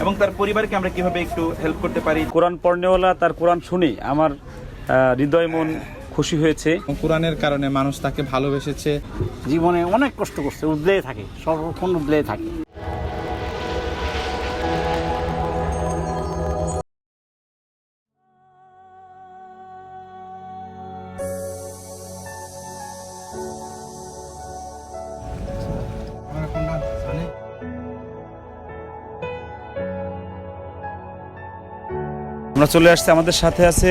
এবং তার পরিবারকে আমরা কীভাবে একটু হেল্প করতে পারি? কোরআন পড়নেওয়ালা তার কোরআন শুনে আমার হৃদয় মন খুশি হয়েছে। কোরআনের কারণে মানুষ তাকে ভালোবেসেছে। জীবনে অনেক কষ্ট করছে উদ্লেয়ে থাকে সর্বক্ষণ উদ্লেয়ে থাকে। আমরা চলে আসছি। আমাদের সাথে আছে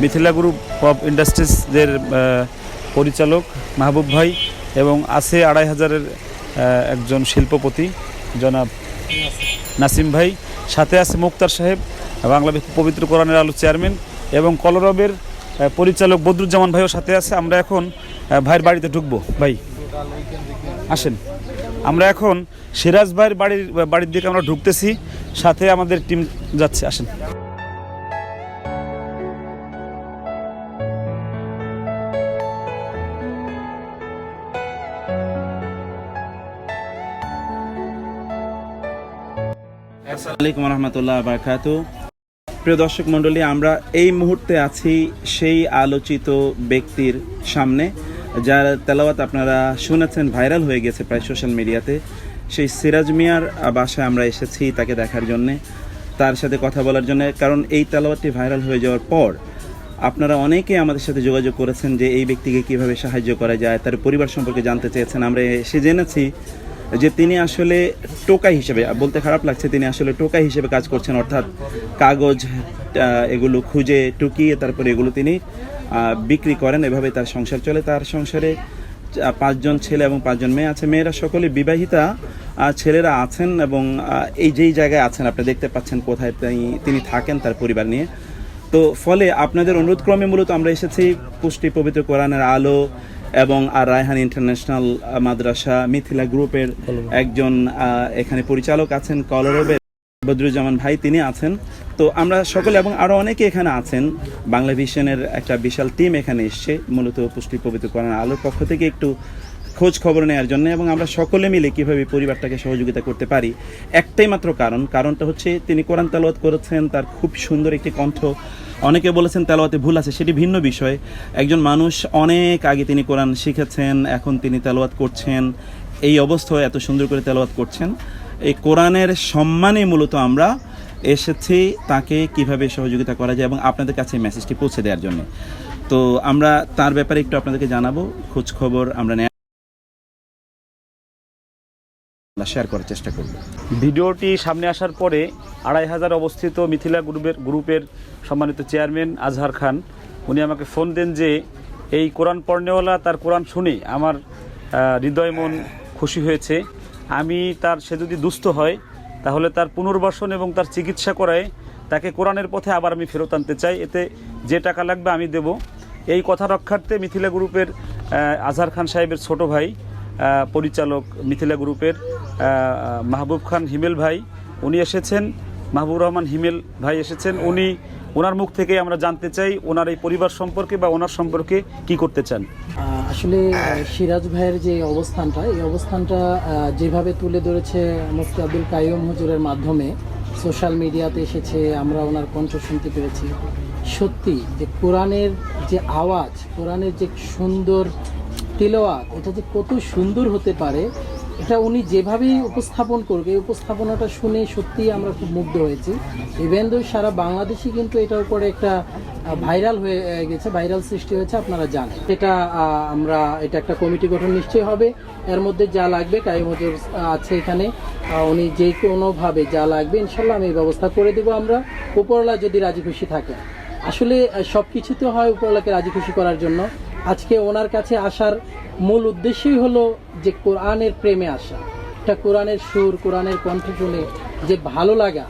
মিথিলা গ্রুপ অফ ইন্ডাস্ট্রিজের আহ, পরিচালক মাহবুব ভাই এবং আছে আড়াই হাজারের একজন শিল্পপতি জনাব নাসিম ভাই। সাথে আছে মুক্তার সাহেব বাংলা পবিত্র কোরআনের আলো চেয়ারম্যান এবং কলরবের পরিচালক বদরুজ্জামান ভাইও সাথে আছে। আমরা এখন ভাইয়ের বাড়িতে ঢুকবো। ভাই আসেন। আমরা এখন সিরাজ ভাইয়ের বাড়ির বাড়ির দিকে আমরা ঢুকতেছি। সাথে আমাদের টিম যাচ্ছে। আসেন। আসসালামাইকুম রহমতুল্লাহ বারকাত। প্রিয় দর্শক মণ্ডলী, আমরা এই মুহূর্তে আছি সেই আলোচিত ব্যক্তির সামনে, যার তেলাওয়াত আপনারা শুনেছেন ভাইরাল হয়ে গেছে প্রায় সোশ্যাল মিডিয়াতে। সেই সিরাজ মিয়ার বাসায় আমরা এসেছি তাকে দেখার জন্যে, তার সাথে কথা বলার জন্য, কারণ এই তেলাওয়াতটি ভাইরাল হয়ে যাওয়ার পর আপনারা অনেকে আমাদের সাথে যোগাযোগ করেছেন যে এই ব্যক্তিকে কীভাবে সাহায্য করা যায়, তার পরিবার সম্পর্কে জানতে চেয়েছেন। আমরা এসে জেনেছি যে তিনি আসলে টোকা হিসেবে বলতে খারাপ লাগছে, তিনি আসলে টোকা হিসেবে কাজ করছেন, অর্থাৎ কাগজ এগুলো খুঁজে টুকিয়ে তারপরে এগুলো তিনি বিক্রি করেন। এভাবে তার সংসার চলে। তার সংসারে পাঁচজন ছেলে এবং পাঁচজন মেয়ে আছে। মেয়েরা সকলে বিবাহিতা ছেলেরা আছেন এবং এই যেই জায়গায় আছেন, আপনি দেখতে পাচ্ছেন কোথায় তিনি থাকেন তার পরিবার নিয়ে। তো ফলে আপনাদের অনুরোধ ক্রমে মূলত আমরা এসেছি, পুষ্টি পবিত্র কোরআনের আলো এবং আর রায়হান ইন্টারন্যাশনাল মাদ্রাসা মিথিলা গ্রুপের একজন এখানে পরিচালক আছেন কলরবের বদরুজ্জামান ভাই তিনি আছেন। তো আমরা সকলে এবং আরও অনেকে এখানে আছেন। বাংলা ভিশনের একটা বিশাল টিম এখানে এসছে। মূলত পুষ্টি পবিত্র করেন আলোর পক্ষ থেকে একটু খোঁজ খবর নেওয়ার জন্য এবং আমরা সকলে মিলে কীভাবে পরিবারটাকে সহযোগিতা করতে পারি, একটাই মাত্র কারণ। কারণটা হচ্ছে তিনি কোরআন তেলাওয়াত করেছেন, তার খুব সুন্দর একটি কণ্ঠ। অনেকে বলেছেন তেলাওয়াতে ভুল আছে, সেটি ভিন্ন বিষয়। একজন মানুষ অনেক আগে তিনি কোরআন শিখেছেন, এখন তিনি তেলাওয়াত করছেন। এই অবস্থায় এত সুন্দর করে তেলাওয়াত করছেন। এই কোরআনের সম্মানে মূলত আমরা এসেছি তাকে কীভাবে সহযোগিতা করা যায় এবং আপনাদের কাছে মেসেজটি পৌঁছে দেওয়ার জন্য। তো আমরা তার ব্যাপারে একটু আপনাদেরকে জানাব, খোঁজ খবর আমরা শেয়ার করার চেষ্টা করব। ভিডিওটি সামনে আসার পরে আড়াই হাজার অবস্থিত মিথিলা গ্রুপের গ্রুপের সম্মানিত চেয়ারম্যান আজহার খান, উনি আমাকে ফোন দেন যে এই কোরআন পড়নেওয়ালা তার কোরআন শুনে আমার হৃদয় মন খুশি হয়েছে। আমি তার, সে যদি দুস্থ হয়, তাহলে তার পুনর্বাসন এবং তার চিকিৎসা করায় তাকে কোরআনের পথে আবার আমি ফেরত আনতে চাই। এতে যে টাকা লাগবে আমি দেব। এই কথা রক্ষার্থে মিথিলা গ্রুপের আজহার খান সাহেবের ছোট ভাই পরিচালক মিথিলা গ্রুপের মাহবুব খান হিমেল ভাই, উনি এসেছেন। মাহবুব রহমান হিমেল ভাই এসেছেন। উনি ওনার মুখ থেকে আমরা জানতে চাই ওনার এই পরিবার সম্পর্কে বা ওনার সম্পর্কে কি করতে চান। আসলে সিরাজ ভাইয়ের যে অবস্থানটা, এই অবস্থানটা যেভাবে তুলে ধরেছে মুফতি আব্দুল কাইম হুজুরের মাধ্যমে, সোশ্যাল মিডিয়াতে এসেছে, আমরা ওনার কণ্ঠ শুনতে পেরেছি। সত্যি, যে কোরআনের যে আওয়াজ, কোরআনের যে সুন্দর তিলওয়াত, এটা যে কত সুন্দর হতে পারে এটা উনি যেভাবেই উপস্থাপন করবে এই উপস্থাপনাটা শুনে সত্যি আমরা খুব মুগ্ধ হয়েছি। ইভেন দো সারা বাংলাদেশই কিন্তু এটার উপরে একটা ভাইরাল হয়ে গেছে ভাইরাল সৃষ্টি হয়েছে, আপনারা জানেন। এটা আমরা, এটা একটা কমিটি গঠন নিশ্চয়ই হবে। এর মধ্যে যা লাগবে কাইম হজুর আছে এখানে। উনি যে কোনোভাবে যা লাগবে, ইনশাল্লাহ আমি এই ব্যবস্থা করে দেবো আমরা। উপরওয়ালা যদি রাজি খুশি থাকে। আসলে সব কিছু তো হয় উপরওয়ালাকে রাজি খুশি করার জন্য। আজকে ওনার কাছে আসার মূল উদ্দেশ্যই হলো যে কোরআনের প্রেমে আসা। এটা কোরআনের সুর, কোরআনের কণ্ঠ শুনে যে ভালো লাগা,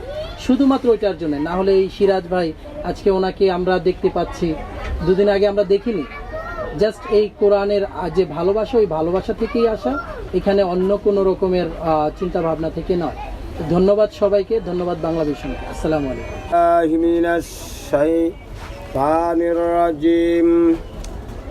শুধুমাত্র ওইটার জন্য। না হলে এই সিরাজ ভাই আজকে ওনাকে আমরা দেখতে পাচ্ছি, দুদিন আগে আমরা দেখিনি। জাস্ট এই কোরআনের যে ভালোবাসা, ওই ভালোবাসা থেকেই আসা। এখানে অন্য কোনো রকমের চিন্তা ভাবনা থেকে নয়। ধন্যবাদ সবাইকে, ধন্যবাদ বাংলা ভীষণকে আসসালামু আলাইকুম।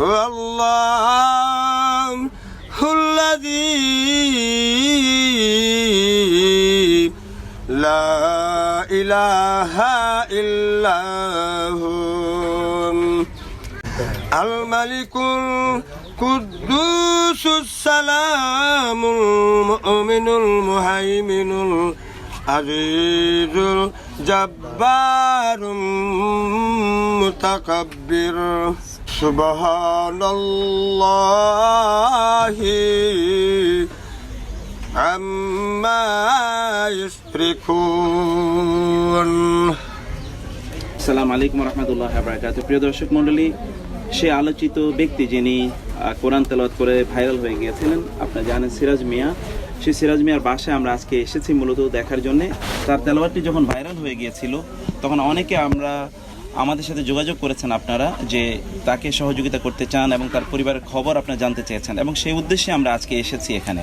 هو الله الذي لا إله إلا هو. الملك القدوس السلام المؤمن المهيمن العزيز الجبار المتكبر سبحان الله عما يشركون সালাম আলাইকুম রহমতুল্লাহ বারকাত প্রিয় দর্শক মণ্ডলী সে আলোচিত ব্যক্তি যিনি আহ, কোরআন তেলাওয়াত করে ভাইরাল হয়ে গিয়েছিলেন আপনারা জানেন সিরাজ মিয়া সেই সিরাজ মিয়ার বাসায় আমরা আজকে এসেছি মূলত দেখার জন্য। তার তেলাওয়াতটি যখন ভাইরাল হয়ে গিয়েছিল, তখন অনেকে আমরা আমাদের সাথে যোগাযোগ করেছেন আপনারা যে তাকে সহযোগিতা করতে চান এবং তার পরিবারের খবর আপনারা জানতে চেয়েছেন এবং সেই উদ্দেশ্যে আমরা আজকে এসেছি এখানে।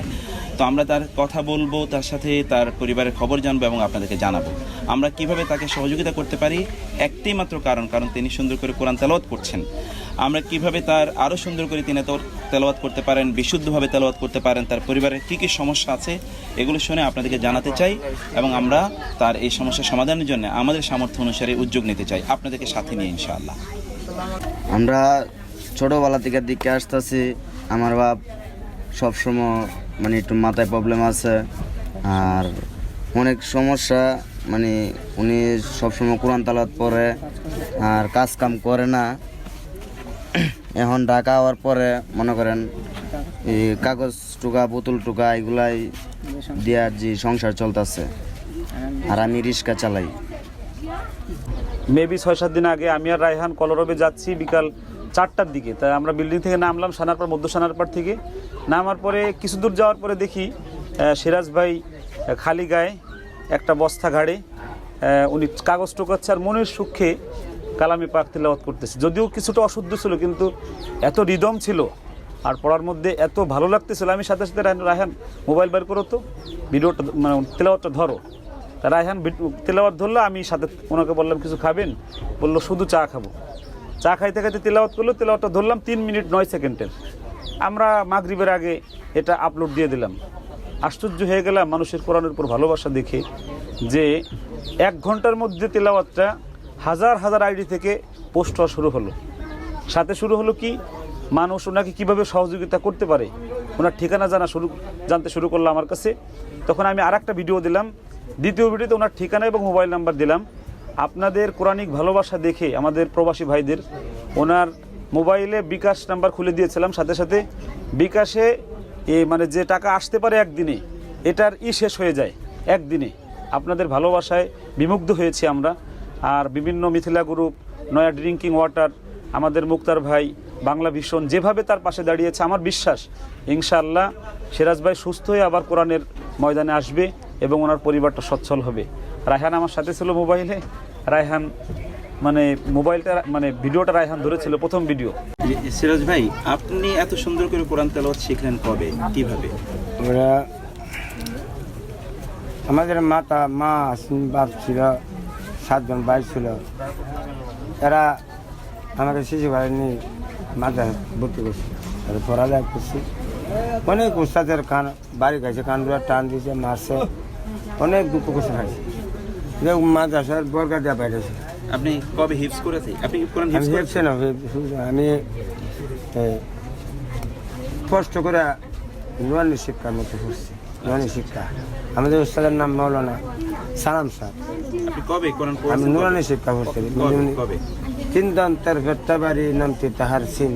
তো আমরা তার কথা বলব, তার সাথে তার পরিবারের খবর জানব এবং আপনাদেরকে জানাব। আমরা কীভাবে তাকে সহযোগিতা করতে পারি একটি মাত্র কারণ কারণ তিনি সুন্দর করে কোরআন তেলাওয়াত করছেন। আমরা কীভাবে তার আরও সুন্দর করে তিনি তেলাওয়াত করতে পারেন, বিশুদ্ধভাবে তেলাওয়াত করতে পারেন, তার পরিবারের কী কী সমস্যা আছে, এগুলো শুনে আপনাদেরকে জানাতে চাই এবং আমরা তার এই সমস্যার সমাধানের জন্য আমাদের সামর্থ্য অনুসারে উদ্যোগ নিতে চাই। আপনাদেরকে সাথে নিয়ে ইনশাআল্লাহ। আমরা ছোটোবেলা থেকে দিকে আসতে আসতেছি, আমার বাপ সবসময় মানে একটু মাথায় প্রবলেম আছে, আর অনেক সমস্যা মানে উনি সবসময় কোরআন তালাত পরে আর কাজ কাম করে না। এখন ঢাকা হওয়ার পরে মনে করেন এই কাগজ টুকা, বোতল টুকা এগুলাই দেওয়ার যে সংসার চলতেছে। আর আমি রিক্সা চালাই। মেবি ছয় সাত দিন আগে আমি আর রায়হান কলরবে যাচ্ছি বিকাল চারটার দিকে। তাই আমরা বিল্ডিং থেকে নামলাম সানারপাড়, মধ্য সানারপাড় থেকে। নামার পরে, কিছু দূর যাওয়ার পরে দেখি সিরাজ ভাই খালি গায়ে একটা বস্তা ঘাড়ে উনি কাগজ টোকাচ্ছে আর মনের সুখে কালামি পাক তিলাওয়াত করতেছে। যদিও কিছুটা অশুদ্ধ ছিল, কিন্তু এত রিদম ছিল আর পড়ার মধ্যে এত ভালো লাগতেছিল। আমি সাথে সাথে রায়হান- মোবাইল বের করো তো, ভিডিওটা মানে তেলাওয়াতটা ধরো। রায়হান তেলাওয়াত ধরলো, আমি সাথে ওনাকে বললাম, কিছু খাবেন? বলল, শুধু চা খাব। চা খাইতে খাইতে তেলাওয়াত করল, তেলাওয়াতটা ধরলাম তিন মিনিট নয় সেকেন্ডের। আমরা মাগরিবের আগে এটা আপলোড দিয়ে দিলাম। আশ্চর্য হয়ে গেলাম মানুষের কোরআনের উপর ভালোবাসা দেখে যে এক ঘণ্টার মধ্যে তেলাওয়াতটা হাজার হাজার আইডি থেকে পোস্ট হওয়া শুরু হলো। সাথে শুরু হলো কি, মানুষ ওনাকে কীভাবে সহযোগিতা করতে পারে, ওনার ঠিকানা জানা শুরু, জানতে শুরু করল আমার কাছে। তখন আমি আর ভিডিও দিলাম। দ্বিতীয় ভিডিওতে ওনার ঠিকানা এবং মোবাইল নাম্বার দিলাম। আপনাদের কোরআনিক ভালোবাসা দেখে আমাদের প্রবাসী ভাইদের ওনার মোবাইলে বিকাশ নাম্বার খুলে দিয়েছিলাম। সাথে সাথে বিকাশে এ মানে যে টাকা আসতে পারে একদিনে, এটার ই শেষ হয়ে যায় একদিনে। আপনাদের ভালোবাসায় বিমুগ্ধ হয়েছি আমরা। আর বিভিন্ন Mithila group Naya drinking water আমাদের মুক্তার ভাই, বাংলা ভীষণ, যেভাবে তার পাশে দাঁড়িয়েছে, আমার বিশ্বাস, ইনশাআল্লাহ সিরাজ ভাই সুস্থ হয়ে আবার কোরআনের ময়দানে আসবে এবং ওনার পরিবারটা সচ্ছল হবে। রায়হান আমার সাথে ছিল মোবাইলে। রায়হান মানে মোবাইলটা মানে ভিডিওটা রায়হান ধরেছিল প্রথম ভিডিও। সিরাজ ভাই আপনি এত সুন্দর করে কোরআন তেলাওয়াত শিখলেন কবে? কীভাবে? আমরা আমাদের মাতা মা আসিন বাপ ছিল সাতজন ভাই ছিল। এরা আমাকে শিশু ভাই নিয়ে মাথায় ভর্তি করছে। আর পড়ালেখা করছি। অনেক উস্তাদের কান বাড়ি খাইছে কানগুলো টান দিয়েছে মারছে। অনেক দুঃখ কষ্ট খাইছে। মাদ্রাসার বরগা দেওয়া পাইছে আপনি কবে হিপস করেছে? আপনি কোরআন হিপস করেছেন আমি কষ্ট করে নুয়ানি শিক্ষার মতো করছি নুয়ানি শিক্ষা। আমাদের উস্তাদের নাম মৌলানা সালাম স্যার। আপনি কবে আমি শিক্ষা কবে? তিন দান তার ভেট্টাবাড়ি নামটি তাহার সিন।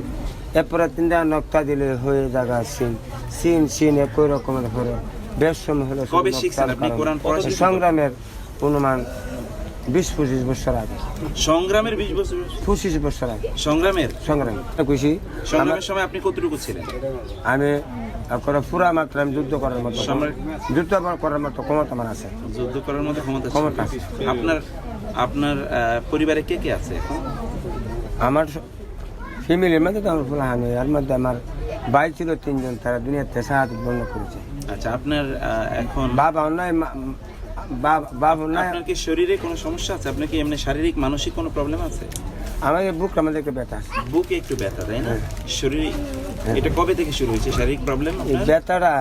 এরপরে তিন দান নক্তা দিলে হয়ে জায়গা সিন। সিন সিন একই রকমের করে বেশ সময় হলো? সংগ্রামের অনুমান বিশ পঁচিশ বছর আগে। সংগ্রামের বিশ বছর? পঁচিশ বছর আগে। সংগ্রামের? সংগ্রাম। খুশি সংগ্রামের সময় আপনি কতটুকু ছিলেন? আমি করে পুরা মাত্রা আমি যুদ্ধ করার মতো যুদ্ধ করার মতো ক্ষমতা আমার আছে। যুদ্ধ করার মধ্যে ক্ষমতা। ক্ষমতা আছে। আপনার আপনার পরিবারে কে কে আছে আমার ফ্যামিলির মধ্যে তো আমার ফুলা হানি। এর মধ্যে আমার ভাই ছিল তিনজন তারা দুনিয়াতে সাহায্য বন্ধ করেছে। আচ্ছা আপনার এখন বাবা নাই বাবা নাই আপনার কি শরীরে কোনো সমস্যা আছে? আপনার কি এমনি শারীরিক মানসিক কোনো প্রবলেম আছে? আমাদের বুক আমাদেরকে ব্যথা। আছে বুকে একটু ব্যথা তাই না? হ্যাঁ। শরীরে এটা কবে থেকে শুরু হয়েছে? শারীরিক প্রবলেম ব্যথাটা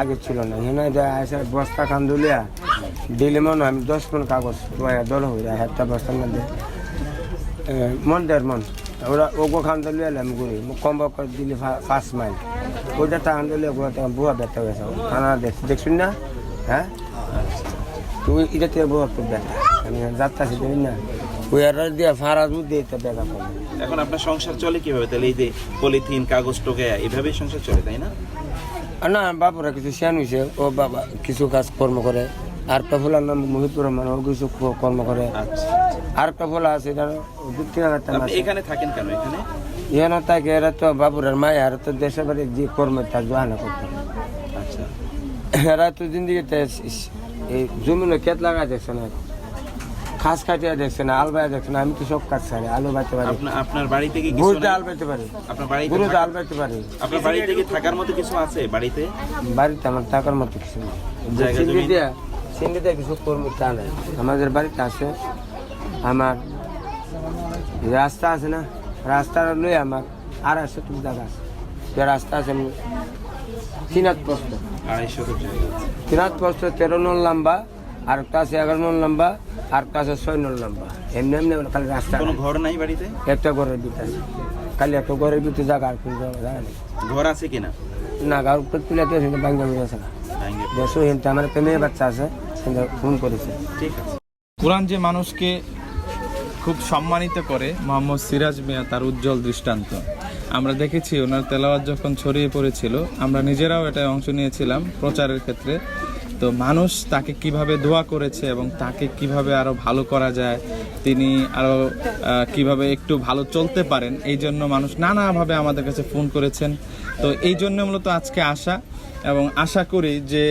আগে ছিল না। এখানে বস্তা খান দুলিয়া দিলে মনে হয় আমি দশ মন কাগজ দল হয়ে যায় একটা বস্তার মধ্যে। মন দেড় মন। ওরা ওগো খান দিলে আমি ঘুরি। কম করে দিলে পাঁচ মাইল। ওইটা টাকান দিলে বুয়া ব্যথা হয়েছে খানা দেখ দেখছুন না। হ্যাঁ? ওই- এটা থেকে বুয়া খুব ব্যথা আমি যাত্রা দেখি না। ওই আর দিয়ে ফারাজ দিয়ে এটা করে এখন আপনার সংসার চলে কীভাবে? তাহলে এই যে পলিথিন কাগজ টোকে এইভাবেই সংসার চলে তাই না? না বাবুরা কিছু শেয়ান হয়েছে ও বাবা কিছু কাজ কর্ম করে। আর একটা নাম মহিপুর রহমান ও কিছু কর্ম করে। আচ্ছা। আর একটা ফুলা আছে এটা এখানে থাকেন কেন এখানে? এখানে থাকে এরা তো বাবুরের মায় আর তো দেশের বাড়ি যে কর্ম তার জোহানা করতে আচ্ছা। এরা তো জিন্দিগিতে এই জমিনে ক্ষেত লাগা দেখছে না খাস কাটিয়া দেখছে না আল বাইয়া দেখছে না আমি তো সব কাজ ছাড়ি আলু বাইতে পারি। আপনার বাড়ি থেকে কিছু গরুতে? আল বাইতে পারি। আপনার বাড়িতে গরুতে আল বাইতে পারি। আপনার বাড়ি থেকে থাকার মতো কিছু আছে বাড়িতে? বাড়িতে আমার টাকার মতো কিছু নেই। জায়গা জমি? দিয়া সিন্ডি দিয়া কিছু কর্মী তা নেই। আমাদের বাড়িতে আছে আমার রাস্তা আছে না? রাস্তার লই আমার আড়াইশো টুক জায়গা আছে। যে রাস্তা আছে আমি তিনাত প্রস্ত তিনাত তেরো নল লম্বা আর একটা আছে এগারো নল লম্বা আর একটা আছে ছয় নল লম্বা। এমনি এমনি খালি রাস্তা কোনো ঘর নাই বাড়িতে? একটা ঘরের ভিতরে আছে। খালি একটা ঘরের ভিতরে জায়গা আর কোনো জায়গা নেই। ঘর আছে কিনা? না গাঁর উপর তুলে তো বাঙ্গা হয়ে আছে না। দেশও হিনতে আমার একটা মেয়ে বাচ্চা আছে কিন্তু ফোন করেছে। ঠিক আছে। কোরআন যে মানুষকে খুব সম্মানিত করে মোহাম্মদ সিরাজ মিয়া তার উজ্জ্বল দৃষ্টান্ত। আমরা দেখেছি ওনার তেলাওয়াত যখন ছড়িয়ে পড়েছিল, আমরা নিজেরাও এটা অংশ নিয়েছিলাম প্রচারের ক্ষেত্রে। তো মানুষ তাকে কীভাবে দোয়া করেছে এবং তাকে কীভাবে আরও ভালো করা যায়, তিনি আরও কীভাবে একটু ভালো চলতে পারেন, এই জন্য মানুষ নানাভাবে আমাদের কাছে ফোন করেছেন। তো এই জন্য মূলত আজকে আসা। এবং আশা করি যে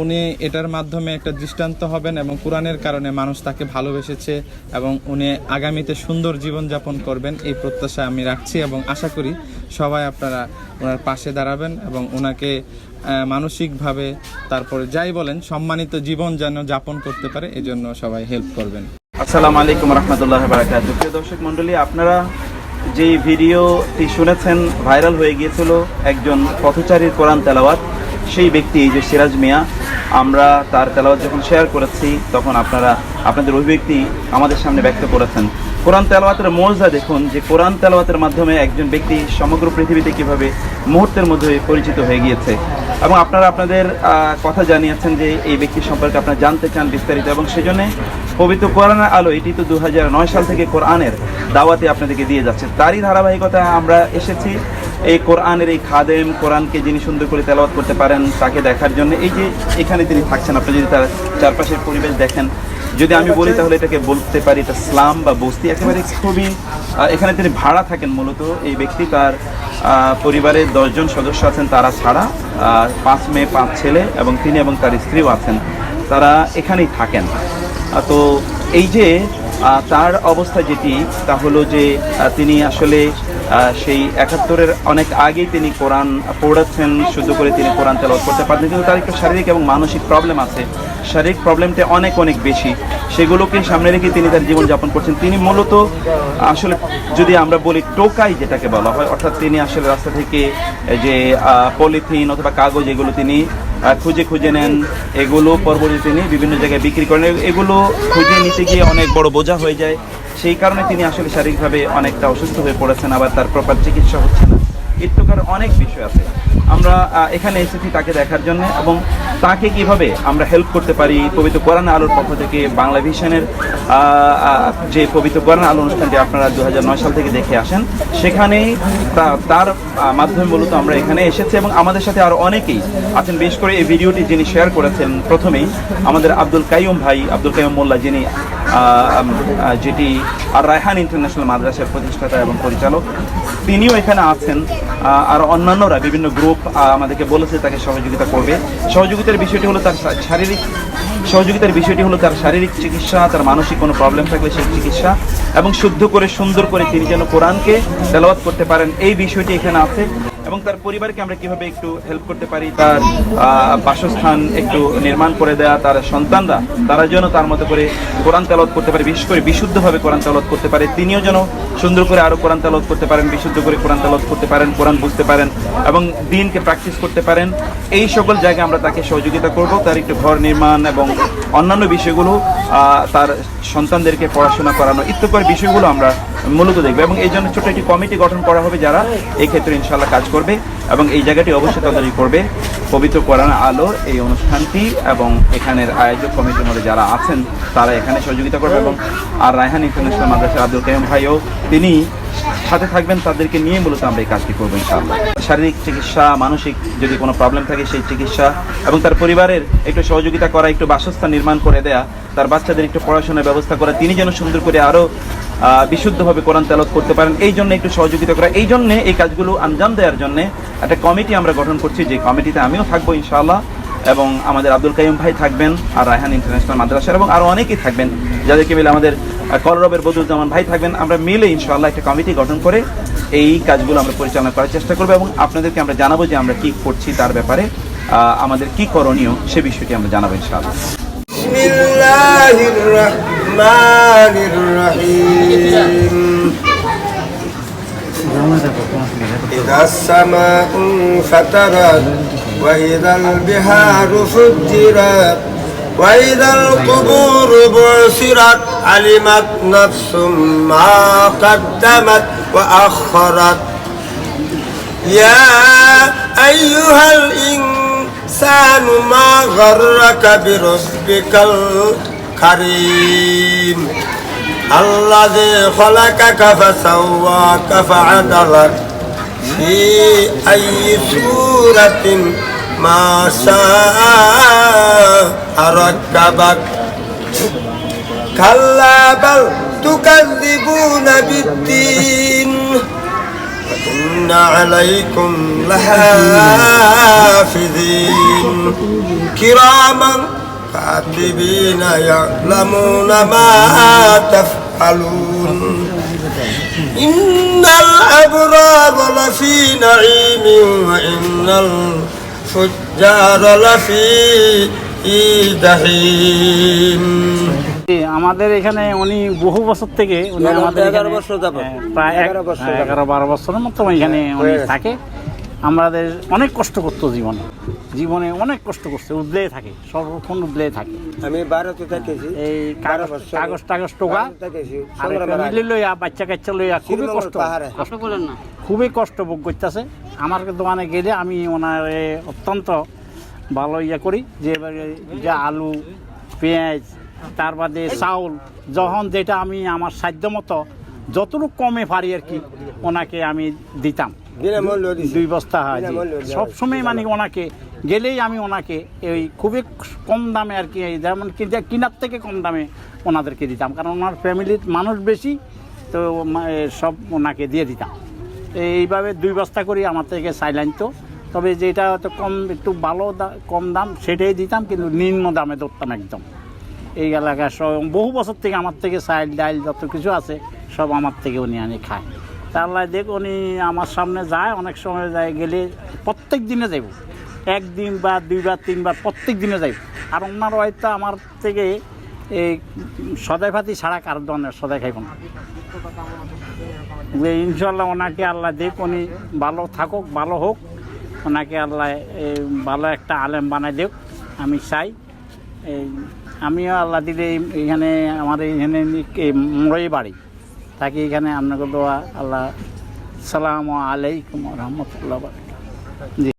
উনি এটার মাধ্যমে একটা দৃষ্টান্ত হবেন এবং কোরআনের কারণে মানুষ তাকে ভালোবেসেছে এবং উনি আগামীতে সুন্দর জীবনযাপন করবেন, এই প্রত্যাশা আমি রাখছি এবং আশা করি সবাই আপনারা ওনার পাশে দাঁড়াবেন এবং ওনাকে মানসিকভাবে তারপরে যাই বলেন, সম্মানিত জীবন যেন যাপন করতে পারে, এজন্য সবাই হেল্প করবেন। আসসালামু আলাইকুম রহমতুল্লাহ প্রিয় দর্শক মন্ডলী আপনারা যে ভিডিওটি শুনেছেন, ভাইরাল হয়ে গিয়েছিল একজন পথচারীর কোরআন তেলাওয়াত। সেই ব্যক্তি, এই যে সিরাজ মিয়া, আমরা তার তেলাওয়াত যখন শেয়ার করেছি, তখন আপনারা, আপনাদের অভিব্যক্তি আমাদের সামনে ব্যক্ত করেছেন। কোরআন তেলাওয়াতের মর্যাদা দেখুন, যে কোরআন তেলাওয়াতের মাধ্যমে একজন ব্যক্তি সমগ্র পৃথিবীতে কীভাবে মুহূর্তের মধ্যে পরিচিত হয়ে গিয়েছে। এবং আপনারা আপনাদের কথা জানিয়েছেন যে এই ব্যক্তি সম্পর্কে আপনারা জানতে চান বিস্তারিত, এবং সেজন্য পবিত্র কোরআনের আলো, এটি তো দু হাজার নয় সাল থেকে কোরআনের দাওয়াতে আপনাদেরকে দিয়ে যাচ্ছে। তারই ধারাবাহিকতা আমরা এসেছি। এই কোরআনের এই খাদেম কোরআনকে যিনি সুন্দর করে তেলাওয়াত করতে পারেন, তাকে দেখার জন্য এই যে এখানে তিনি থাকছেন, আপনি যদি তার চারপাশের পরিবেশ দেখেন, যদি আমি বলি তাহলে এটাকে বলতে পারি এটা স্লাম বা বস্তি, একেবারে খুবই এখানে তিনি ভাড়া থাকেন মূলত, এই ব্যক্তি তার পরিবারের দশজন সদস্য আছেন, তারা ছাড়া পাঁচ মেয়ে, পাঁচ ছেলে এবং তিনি এবং তার স্ত্রীও আছেন, তারা এখানেই থাকেন। তো এই যে তার অবস্থা যেটি, তা হলো যে তিনি আসলে সেই একাত্তরের অনেক আগেই তিনি কোরআন পড়াচ্ছেন শুদ্ধ করে তিনি কোরআন তেলাওয়াত করতে পারতেন। কিন্তু তার একটু শারীরিক এবং মানসিক প্রবলেম আছে। শারীরিক প্রবলেমটা অনেক অনেক বেশি। সেগুলোকে সামনে রেখে তিনি তার জীবনযাপন করছেন। তিনি মূলত, আসলে যদি আমরা বলি টোকাই যেটাকে বলা হয়, অর্থাৎ তিনি আসলে রাস্তা থেকে যে পলিথিন অথবা কাগজ এগুলো তিনি খুঁজে খুঁজে নেন। এগুলো পরবর্তী তিনি বিভিন্ন জায়গায় বিক্রি করেন। এগুলো খুঁজে নিতে গিয়ে অনেক বড় বোঝা হয়ে যায়। সেই কারণে তিনি আসলে শারীরিকভাবে অনেকটা অসুস্থ হয়ে পড়েছেন, আবার তার প্রপার চিকিৎসা হচ্ছে না। প্রকার অনেক বিষয় আছে। আমরা এখানে এসেছি তাকে দেখার জন্য এবং তাকে কীভাবে আমরা হেল্প করতে পারি, পবিত্র কোরআন আলোর পক্ষ থেকে বাংলা ভিশনের যে পবিত্র কোরআন আলো অনুষ্ঠানটি আপনারা দু হাজার নয় সাল থেকে দেখে আসেন, সেখানেই তার মাধ্যমে মূলত আমরা এখানে এসেছি এবং আমাদের সাথে আরও অনেকেই আছেন। বিশেষ করে এই ভিডিওটি যিনি শেয়ার করেছেন প্রথমেই, আমাদের আব্দুল কাইয়ুম ভাই, আব্দুল কাইম মোল্লা যিনি যেটি আর রায়হান ইন্টারন্যাশনাল মাদ্রাসার প্রতিষ্ঠাতা এবং পরিচালক, তিনিও এখানে আছেন আর অন্যান্যরা, বিভিন্ন গ্রুপ আমাদেরকে বলেছে তাকে সহযোগিতা করবে। সহযোগিতার বিষয়টি হলো তার শারীরিক, সহযোগিতার বিষয়টি হলো তার শারীরিক চিকিৎসা, তার মানসিক কোনো প্রবলেম থাকলে সেই চিকিৎসা, এবং শুদ্ধ করে, সুন্দর করে তিনি যেন কোরআনকে তেলাওয়াত করতে পারেন, এই বিষয়টি এখানে আছে। এবং তার পরিবারকে আমরা কীভাবে একটু হেল্প করতে পারি, তার বাসস্থান একটু নির্মাণ করে দেয়া, তার সন্তানরা, তারা যেন তার মতো করে কোরআন তেলাওয়াত করতে পারে, বিশেষ করে বিশুদ্ধভাবে কোরআন তেলাওয়াত করতে পারে, তিনিও যেন সুন্দর করে আরও কোরআন তেলাওয়াত করতে পারেন, বিশুদ্ধ করে কোরআন তেলাওয়াত করতে পারেন, কোরআন বুঝতে পারেন এবং দিনকে প্র্যাকটিস করতে পারেন, এই সকল জায়গায় আমরা তাকে সহযোগিতা করব, তার একটু ঘর নির্মাণ এবং অন্যান্য বিষয়গুলো তার সন্তানদেরকে পড়াশোনা করানো, ইত্যাদি বিষয়গুলো আমরা মূলত দেখব এবং এই জন্য ছোট একটি কমিটি গঠন করা হবে যারা এই ক্ষেত্রে ইনশাল্লাহ কাজ করবে এবং এই জায়গাটি অবশ্যই তদারকি করবে। পবিত্র কোরআন আলো এই অনুষ্ঠানটি এবং এখানের আয়োজক কমিটির মধ্যে যারা আছেন, তারা এখানে সহযোগিতা করবে এবং আর রায়হান ইন্টারন্যাশনাল মাদ্রাসা আব্দুল কাইম ভাইও, তিনি সাথে থাকবেন, তাদেরকে নিয়ে মূলত আমরা এই কাজটি করব শারীরিক চিকিৎসা, মানসিক যদি কোনো প্রবলেম থাকে সেই চিকিৎসা এবং তার পরিবারের একটু সহযোগিতা করা, একটু বাসস্থান নির্মাণ করে দেয়া, তার বাচ্চাদের একটু পড়াশোনার ব্যবস্থা করা, তিনি যেন সুন্দর করে আরও বিশুদ্ধভাবে কোরআন তেলত করতে পারেন, এই জন্য একটু সহযোগিতা করা, এই জন্যে এই কাজগুলো আঞ্জাম দেওয়ার জন্য একটা কমিটি আমরা গঠন করছি, যে কমিটিতে আমিও থাকব ইনশাআল্লাহ। এবং আমাদের আব্দুল কাইম ভাই থাকবেন আর রায়হান ইন্টারন্যাশনাল মাদ্রাসার এবং আরও অনেকেই থাকবেন যাদেরকে মিলে আমাদের আহ, কলরবের বদুজ্জামান ভাই থাকবেন আমরা মিলে ইনশাআল্লাহ একটা কমিটি গঠন করে এই কাজগুলো আমরা পরিচালনা করার চেষ্টা করবো এবং আপনাদেরকে আমরা জানাবো যে আমরা কি করছি তার ব্যাপারে আহ, আমাদের কি করণীয় সে বিষয়টি আমরা জানাবো ইনশাআল্লাহ بسم الله الرحمن الرحيم إذا السماء انفطرت وإذا البحار فجرت وإذا القبور بعثرت علمت نفس ما قدمت وأخرت يا أيها الإنسان ما غرك بربك الكريم الذي خلقك فسواك فعدلك في أي سورة ما شاء ركبك كلا بل تكذبون بالدين وإن عليكم لحافظين كراما كاتبين يعلمون ما تفعلون إن الأبرار لفي نعيم وإن الفجار لفي جحيم আমাদের এখানে উনি বহু বছর থেকে উনি এগারো- আমাদের এগারো বছর হ্যাঁ, প্রায় এগারো বছর হ্যাঁ, এগারো বারো বছরের মতো এখানে উনি থাকে। আমাদের অনেক কষ্ট করতো জীবনে। জীবনে অনেক কষ্ট করছে উদলে থাকে সর্বক্ষণ উদলে থাকে। আমি ভারতে থেকেছি এই কাগজ টাগজ টোকা ফ্যামিলি লইয়া বাচ্চা কাচ্চা লইয়া খুবই কষ্ট। কষ্ট করেন না। খুবই কষ্ট ভোগ করতেছে। আমার দোকানে গেলে আমি ওনার অত্যন্ত ভালো ইয়ে করি যে আলু পেঁয়াজ তার বাদে চাউল যখন যেটা আমি আমার সাধ্য মতো যতটুকু কমে পারি আর কি ওনাকে আমি দিতাম। দুই বস্তা হয় সব সময় মানে ওনাকে গেলেই আমি ওনাকে এই খুবই কম দামে আর কি যেমন কিনার থেকে কম দামে ওনাদেরকে দিতাম। কারণ ওনার ফ্যামিলির মানুষ বেশি তো সব ওনাকে দিয়ে দিতাম। এইভাবে দুই বস্তা করে আমার থেকে সাইলাইন তো। তবে যেটা হয়তো কম একটু ভালো কম দাম সেটাই দিতাম কিন্তু নিম্ন দামে ধরতাম একদম। এই এলাকায় সব বহু বছর থেকে আমার থেকে সাইল ডাইল যত কিছু আছে সব আমার থেকে উনি আনি খায়। আল্লাহ দেখ উনি আমার সামনে যায়, অনেক সময় যায়, গেলে প্রত্যেক দিনে যাইব। একদিন বা দুইবার তিনবার প্রত্যেক দিনে যাইব। আর ওনার হয়তো আমার থেকে এই সদাই ভাতি ছাড়া কার ধরনের সদাই খাইব না। যে ইনশাল্লাহ ওনাকে আল্লাহ দেখ উনি ভালো থাকুক, ভালো হোক। ওনাকে আল্লাহ ভালো একটা আলেম বানাই দেখ, আমি চাই। আমিও আল্লাহ দিলে এইখানে আমার এইখানে মরই বাড়ি। থাকি এখানে আপনাকে দোয়া আল্লাহ সালাম আলাইকুম রহমতুল্লাহ জি।